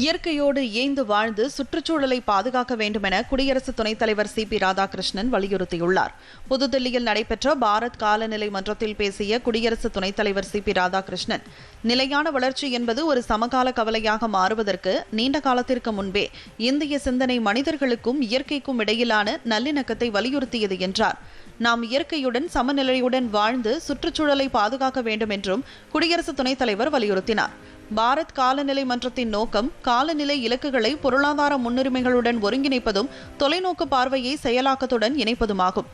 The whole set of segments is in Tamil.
இயற்கையோடு இயைந்து வாழ்ந்து சுற்றுச்சூழலை பாதுகாக்க வேண்டும் என குடியரசு துணைத் தலைவர் சி பி ராதாகிருஷ்ணன் வலியுறுத்தியுள்ளார். புதுதில்லியில் நடைபெற்ற பாரத் காலநிலை மன்றத்தில் பேசிய குடியரசு துணைத் தலைவர் சி பி ராதாகிருஷ்ணன் நிலையான வளர்ச்சி என்பது ஒரு சமகால கவலையாக மாறுவதற்கு நீண்ட காலத்திற்கு முன்பே இந்திய சிந்தனை மனிதர்களுக்கும் இயற்கைக்கும் இடையிலான நல்லிணக்கத்தை வலியுறுத்தியது என்றார். நாம் இயற்கையுடன் சமநிலையுடன் வாழ்ந்து சுற்றுச்சூழலை பாதுகாக்க வேண்டும் என்றும் குடியரசு துணைத் தலைவர் வலியுறுத்தினார். பாரத் காலநிலை மன்றத்தின் நோக்கம் காலநிலை இலக்குகளை பொருளாதார முன்னுரிமைகளுடன் ஒருங்கிணைப்பதும் தொலைநோக்கு பார்வையை செயலாக்கத்துடன் இணைப்பதுமாகும்.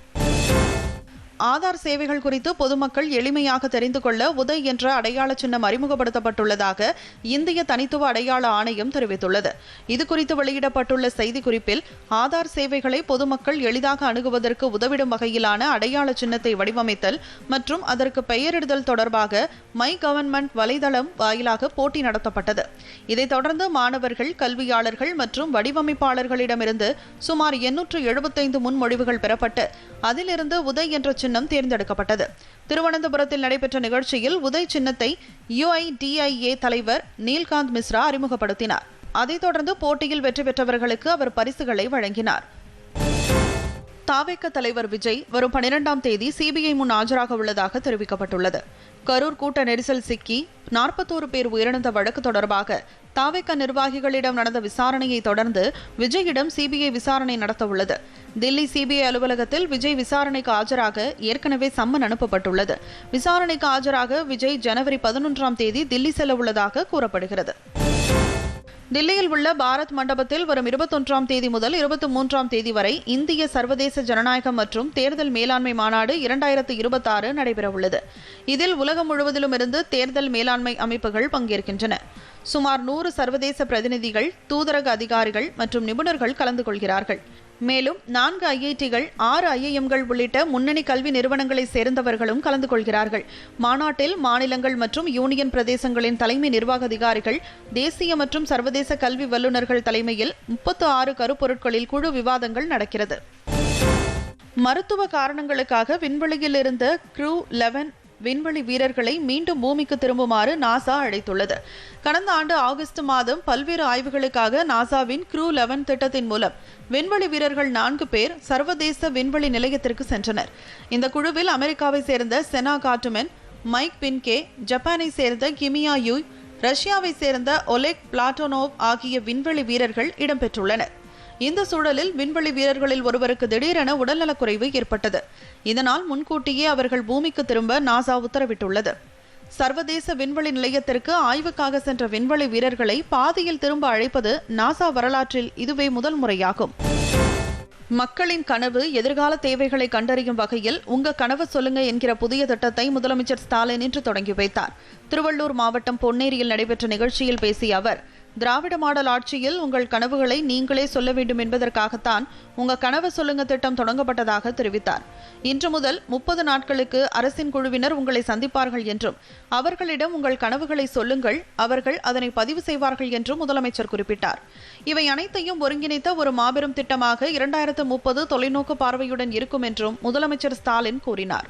ஆதார் சேவைகள் குறித்து பொதுமக்கள் எளிமையாக தெரிந்து கொள்ள உதய் என்ற அடையாள சின்னம் அறிமுகப்படுத்தப்பட்டுள்ளதாக இந்திய தனித்துவ அடையாள ஆணையம் தெரிவித்துள்ளது. இதுகுறித்து வெளியிடப்பட்டுள்ள செய்திக்குறிப்பில் ஆதார் சேவைகளை பொதுமக்கள் எளிதாக அணுகுவதற்கு உதவிடும் வகையிலான அடையாள சின்னத்தை வடிவமைத்தல் மற்றும் அதற்கு பெயரிடுதல் தொடர்பாக மை கவர்மெண்ட் வலைதளம் வாயிலாக போட்டி நடத்தப்பட்டது. இதைத் தொடர்ந்து மாணவர்கள் கல்வியாளர்கள் மற்றும் வடிவமைப்பாளர்களிடமிருந்து சுமார் எண்ணூற்று எழுபத்தைந்து முன்மொழிவுகள் பெறப்பட்டு அதிலிருந்து உதய் என்ற சின்ன சின்னம் தேர்ந்தெடுக்கப்பட்டது. திருவனந்தபுரத்தில் நடைபெற்ற நிகழ்ச்சியில் உதய் சின்னத்தை யுஐடிஐஏ தலைவர் நீல்காந்த் மிஸ்ரா அறிமுகப்படுத்தினார். அதைத் தொடர்ந்து போட்டியில் வெற்றி பெற்றவர்களுக்கு அவர் பரிசுகளை வழங்கினார். தாவேக்க தலைவர் விஜய் வரும் பனிரெண்டாம் தேதி சிபிஐ முன் ஆஜராக உள்ளதாக தெரிவிக்கப்பட்டுள்ளது. கரூர் கூட்ட நெரிசல் சிக்கி நாற்பத்தோரு பேர் உயிரிழந்த வழக்கு தொடர்பாக தாவேக்க நிர்வாகிகளிடம் நடந்த விசாரணையை தொடர்ந்து விஜயிடம் சிபிஐ விசாரணை நடத்தவுள்ளது. தில்லி சிபிஐ அலுவலகத்தில் விஜய் விசாரணைக்கு ஆஜராக ஏற்கனவே சம்மன் அனுப்பப்பட்டுள்ளது. விசாரணைக்கு ஆஜராக விஜய் ஜனவரி பதினொன்றாம் தேதி தில்லி செல்ல உள்ளதாக கூறப்படுகிறது. தில்லியில் உள்ள பாரத் மண்டபத்தில் வரும் இருபத்தொன்றாம் தேதி முதல் இருபத்தி மூன்றாம் தேதி வரை இந்திய சர்வதேச ஜனநாயகம் மற்றும் தேர்தல் மேலாண்மை மாநாடு இரண்டாயிரத்து இருபத்தாறு நடைபெறவுள்ளது. இதில் உலகம் முழுவதிலும் இருந்து தேர்தல் மேலாண்மை அமைப்புகள் பங்கேற்கின்றன. சுமார் நூறு சர்வதேச பிரதிநிதிகள் தூதரக அதிகாரிகள் மற்றும் நிபுணர்கள் கலந்து கொள்கிறார்கள். மேலும் நான்கு ஐஐடிகள் ஆறு ஐஐஎம்கள் உள்ளிட்ட முன்னணி கல்வி நிறுவனங்களை சேர்ந்தவர்களும் கலந்து கொள்கிறார்கள். மாநாட்டில் மாநிலங்கள் மற்றும் யூனியன் பிரதேசங்களின் தலைமை நிர்வாக அதிகாரிகள் தேசிய மற்றும் சர்வதேச கல்வி வல்லுநர்கள் தலைமையில் முப்பத்து ஆறு கருப்பொருட்களில் குழு விவாதங்கள் நடக்கிறது. மருத்துவ காரணங்களுக்காக விண்வெளியில் இருந்த க்ரூ லெவன் விண்வெளி வீரர்களை மீண்டும் பூமிக்கு திரும்புமாறு நாசா அழைத்துள்ளது. கடந்த ஆண்டு ஆகஸ்ட் மாதம் பல்வேறு ஆய்வுகளுக்காக நாசாவின் க்ரூ லெவன் திட்டத்தின் மூலம் விண்வெளி வீரர்கள் நான்கு பேர் சர்வதேச விண்வெளி நிலையத்திற்கு சென்றனர். இந்த குழுவில் அமெரிக்காவை சேர்ந்த செனா காட்டுமென் மைக் பின்கே ஜப்பானை சேர்ந்த கிமியா யூய் ரஷ்யாவை சேர்ந்த ஒலெக் பிளாட்டோனோவ் ஆகிய விண்வெளி வீரர்கள் இடம்பெற்றுள்ளனர். இந்த சூழலில் விண்வெளி வீரர்களில் ஒருவருக்கு திடீரென உடல்நலக்குறைவு ஏற்பட்டது. இதனால் முன்கூட்டியே அவர்கள் பூமிக்கு திரும்ப நாசா உத்தரவிட்டுள்ளது. சர்வதேச விண்வெளி நிலையத்திற்கு ஆய்வுக்காக சென்ற விண்வெளி வீரர்களை பாதியில் திரும்ப அழைப்பது நாசா வரலாற்றில் இதுவே முதல் முறையாகும். மக்களின் கனவு எதிர்கால தேவைகளை கண்டறியும் வகையில் உங்க கனவு சொல்லுங்க என்கிற புதிய திட்டத்தை முதலமைச்சர் ஸ்டாலின் இன்று தொடங்கி வைத்தார். திருவள்ளூர் மாவட்டம் பொன்னேரியில் நடைபெற்ற நிகழ்ச்சியில் பேசிய அவர் திராவிட மாடல் ஆட்சியில் உங்கள் கனவுகளை நீங்களே சொல்ல வேண்டும் என்பதற்காகத்தான் உங்க கனவு சொல்லுங்க திட்டம் தொடங்கப்பட்டதாக தெரிவித்தார். இன்று முதல் முப்பது நாட்களுக்கு அரசின் குழுவினர் உங்களை சந்திப்பார்கள் என்றும் அவர்களிடம் உங்கள் கனவுகளை சொல்லுங்கள் அவர்கள் அதனை பதிவு செய்வார்கள் என்றும் முதலமைச்சர் குறிப்பிட்டார். இவை அனைத்தையும் ஒருங்கிணைத்த ஒரு மாபெரும் திட்டமாக இரண்டாயிரத்து முப்பது தொலைநோக்கு பார்வையுடன் இருக்கும் என்றும் முதலமைச்சர் ஸ்டாலின் கூறினார்.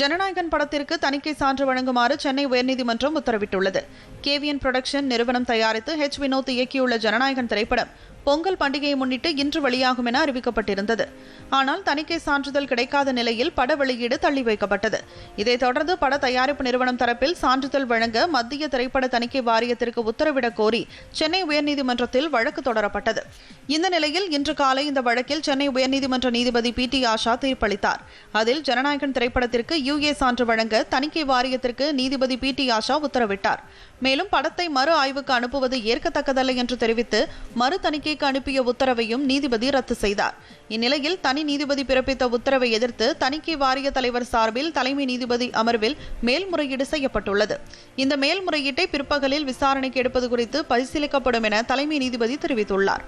ஜனநாயகன் படத்திற்கு தணிக்கை சான்று வழங்குமாறு சென்னை உயர்நீதிமன்றம் உத்தரவிட்டுள்ளது. கேவிஎன் புரொடக்ஷன் நிறுவனம் தயாரித்து ஹெச் வினோத் இயக்கியுள்ள ஜனநாயகன் திரைப்படம் பொங்கல் பண்டிகையை முன்னிட்டு இன்று வெளியாகும் என அறிவிக்கப்பட்டிருந்தது. ஆனால் தணிக்கை சான்றிதழ் கிடைக்காத நிலையில் பட வெளியீடு தள்ளி வைக்கப்பட்டது. இதைத் தொடர்ந்து பட தயாரிப்பு நிறுவனம் தரப்பில் சான்றிதழ் வழங்க மத்திய திரைப்பட தணிக்கை வாரியத்திற்கு உத்தரவிடக் கோரி சென்னை உயர்நீதிமன்றத்தில் வழக்கு தொடரப்பட்டது. இந்த நிலையில் இன்று காலை இந்த வழக்கில் சென்னை உயர்நீதிமன்ற நீதிபதி பி. டி. ஆஷா தீர்ப்பளித்தார். அதில் ஜனநாயகன் திரைப்படத்திற்கு யுஏ சான்று வழங்க தணிக்கை வாரியத்திற்கு நீதிபதி பி. டி. ஆஷா உத்தரவிட்டார். மேலும் படத்தை மறு ஆய்வுக்கு அனுப்புவது ஏற்கத்தக்கதல்ல என்று தெரிவித்து மறு தணிக்கைக்கு அனுப்பிய உத்தரவையும் நீதிபதி ரத்து செய்தார். இந்நிலையில் தனி நீதிபதி பிறப்பித்த உத்தரவை எதிர்த்து தணிக்கை வாரிய தலைவர் சார்பில் தலைமை நீதிபதி அமர்வில் மேல்முறையீடு செய்யப்பட்டுள்ளது. இந்த மேல்முறையீட்டை பிற்பகலில் விசாரணைக்கு எடுப்பது குறித்து பரிசீலிக்கப்படும் என தலைமை நீதிபதி தெரிவித்துள்ளார்.